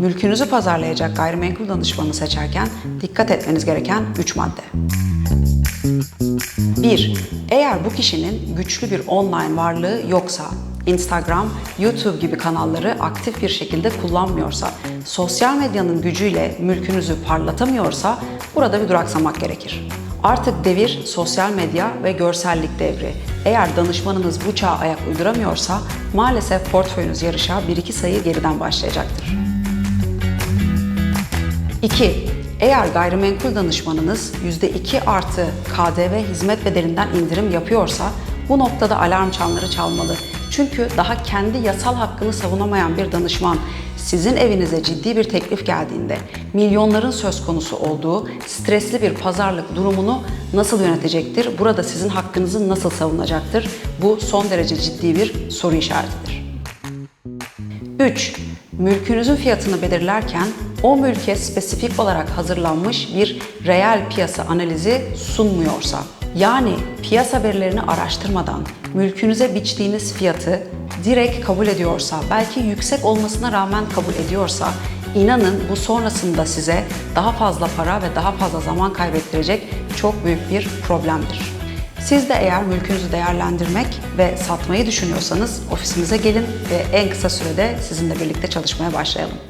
mülkünüzü pazarlayacak gayrimenkul danışmanı seçerken dikkat etmeniz gereken 3 madde. 1. Eğer bu kişinin güçlü bir online varlığı yoksa, Instagram, YouTube gibi kanalları aktif bir şekilde kullanmıyorsa, sosyal medyanın gücüyle mülkünüzü parlatamıyorsa burada bir duraksamak gerekir. Artık devir sosyal medya ve görsellik devri. Eğer danışmanınız bu çağa ayak uyduramıyorsa maalesef portföyünüz yarışa 1-2 sayı geriden başlayacaktır. 2. Eğer gayrimenkul danışmanınız %2 artı KDV hizmet bedelinden indirim yapıyorsa bu noktada alarm çanları çalmalı. Çünkü daha kendi yasal hakkını savunamayan bir danışman sizin evinize ciddi bir teklif geldiğinde milyonların söz konusu olduğu stresli bir pazarlık durumunu nasıl yönetecektir? Burada sizin hakkınızı nasıl savunacaktır? Bu son derece ciddi bir soru işaretidir. 3. Mülkünüzün fiyatını belirlerken o mülke spesifik olarak hazırlanmış bir reel piyasa analizi sunmuyorsa, yani piyasa verilerini araştırmadan mülkünüze biçtiğiniz fiyatı direkt kabul ediyorsa, belki yüksek olmasına rağmen kabul ediyorsa, inanın bu sonrasında size daha fazla para ve daha fazla zaman kaybettirecek çok büyük bir problemdir. Siz de eğer mülkünüzü değerlendirmek ve satmayı düşünüyorsanız ofisimize gelin ve en kısa sürede sizinle birlikte çalışmaya başlayalım.